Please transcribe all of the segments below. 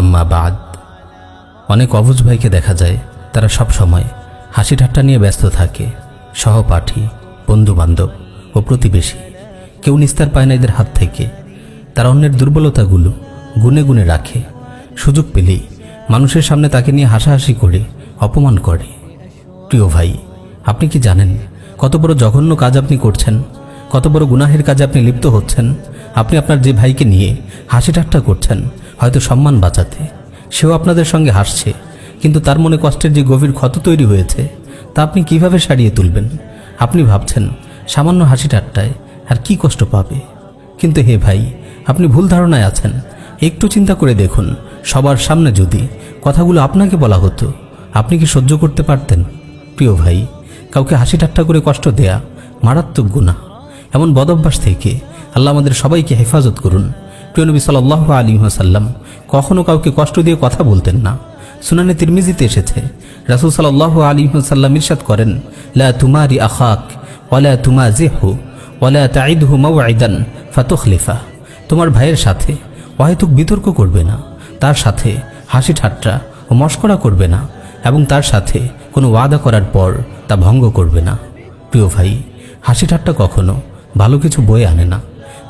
আম্মা বাদ। অনেক অবুজ ভাইকে দেখা যায়, তারা সব সময় হাসি ঠাট্টা নিয়ে ব্যস্ত থাকে, সহপাঠী, বন্ধুবান্ধব ও প্রতিবেশী। কেউ নিস্তার পায় না এদের হাত থেকে। তারা অন্যের দুর্বলতাগুলো গুনে গুনে রাখে। সুযোগ পেলেই মানুষের সামনে তাকে নিয়ে হাসাহাসি করে, অপমান করে। প্রিয় ভাই, আপনি কি জানেন কত বড় জঘন্য কাজ আপনি করছেন? কত বড় গুনাহের কাজে আপনি লিপ্ত হচ্ছেন? আপনি আপনার যে ভাইকে নিয়ে হাসি ঠাট্টা করছেন হয়তো সম্মান বাঁচাতে। সেও আপনাদের সঙ্গে হাসছে, কিন্তু তার মনে কষ্টের যে গভীর ক্ষত তৈরি হয়েছে, তা আপনি কীভাবে সারিয়ে তুলবেন? আপনি ভাবছেন, সামান্য হাসি ঠাট্টায় আর কি কষ্ট পাবে? কিন্তু হে ভাই, আপনি ভুল ধারণায় আছেন। একটু চিন্তা করে দেখুন, সবার সামনে যদি কথাগুলো আপনাকে বলা হতো, আপনি কি সহ্য করতে পারতেন? প্রিয় ভাই, কাউকে হাসি ঠাট্টা করে কষ্ট দেয়া মারাত্মক গুণা এমন বদভ্যাস থেকে আল্লাহ আমাদের সবাইকে হেফাজত করুন। প্রিয় নবী সাল্লাহ আলী সাল্লাম কখনো কাউকে কষ্ট দিয়ে কথা বলতেন না। সুনানে তিরমিজিতে এসেছে, রাসুল সাল্লাহ আলী সাল্লাম ইরশাদ করেন, লা তুমারি আখাক ওয়ালা তুমা জেহু ওয়ালা তাইদহু মাউআইদান ফাতুখলিফা। তোমার ভাইয়ের সাথে অহেতুক বিতর্ক করবে না, তার সাথে হাসি ঠাট্টা ও মস্করা করবে না, এবং তার সাথে কোনো ওয়াদা করার পর তা ভঙ্গ করবে না। প্রিয় ভাই, হাসি ঠাট্টা কখনো ভালো কিছু বয়ে আনে না।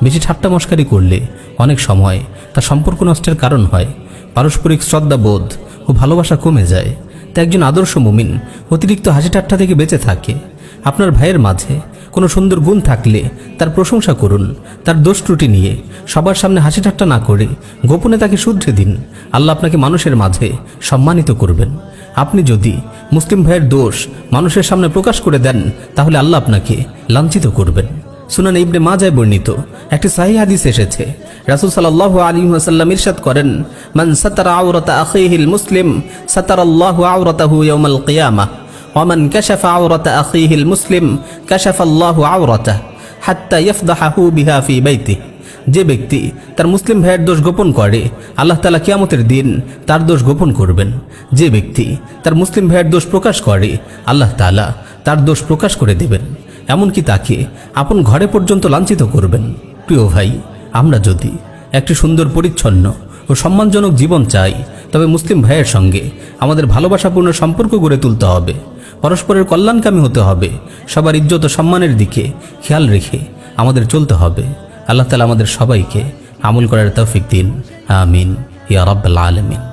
বেশি ঠাট্টা মস্কারি করলে অনেক সময় তা সম্পর্ক নষ্টের কারণ হয়। পারস্পরিক শ্রদ্ধাবোধ ও ভালোবাসা কমে যায়। তা একজন আদর্শ মুমিন অতিরিক্ত হাসি ঠাট্টা থেকে বেঁচে থাকে। আপনার ভাইয়ের মাঝে কোনো সুন্দর গুণ থাকলে তার প্রশংসা করুন, তার দোষ ত্রুটি নিয়ে। সবার সামনে হাসি ঠাট্টা না করে গোপনে তাকে শুধরে দিন। আল্লাহ আপনাকে মানুষের মাঝে সম্মানিত করবেন। আপনি যদি মুসলিম ভাইয়ের দোষ মানুষের সামনে প্রকাশ করে দেন, তাহলে আল্লাহ আপনাকে লাঞ্ছিত করবেন। সুনান ইবনে মাজায় বর্ণিত। একটি সাহি হাদিস এসেছে। রাসূল সাল্লাল্লাহু আলাইহি ওয়াসাল্লাম ইরশাদ করেন, মান সাতারা আওরাতা আখিহিল মুসলিম সাতারাল্লাহু আওরাতাহু ইয়াউমাল কিয়ামাহ ওয়া মান কাশাফা আওরাতা আখিহিল মুসলিম কাশাফাল্লাহু আওরাতাহু, হাত্তা ইয়াফদাহু বিহা ফি বাইতি যে ব্যক্তি তার মুসলিম ভাইয়ের দোষ গোপন করে, আল্লাহ তালা কিয়ামতের দিন তার দোষ গোপন করবেন। যে ব্যক্তি তার মুসলিম ভাইয়ের দোষ প্রকাশ করে, আল্লাহ তালা তার দোষ প্রকাশ করে দেবেন। এমনকি তাকে আপন ঘরে পর্যন্ত লাঞ্ছিত করবেন। প্রিয় ভাই, আমরা যদি একটি সুন্দর, পরিচ্ছন্ন ও সম্মানজনক জীবন চাই, তবে মুসলিম ভাইয়ের সঙ্গে আমাদের ভালোবাসাপূর্ণ সম্পর্ক গড়ে তুলতে হবে। পরস্পরের কল্যাণকামী হতে হবে। সবার ইজ্জত সম্মানের দিকে খেয়াল রেখে আমাদের চলতে হবে। আল্লাহ তালা আমাদের সবাইকে আমল করার তৌফিক দিন। আমিন। ইয়া রব্বাল আলমিন।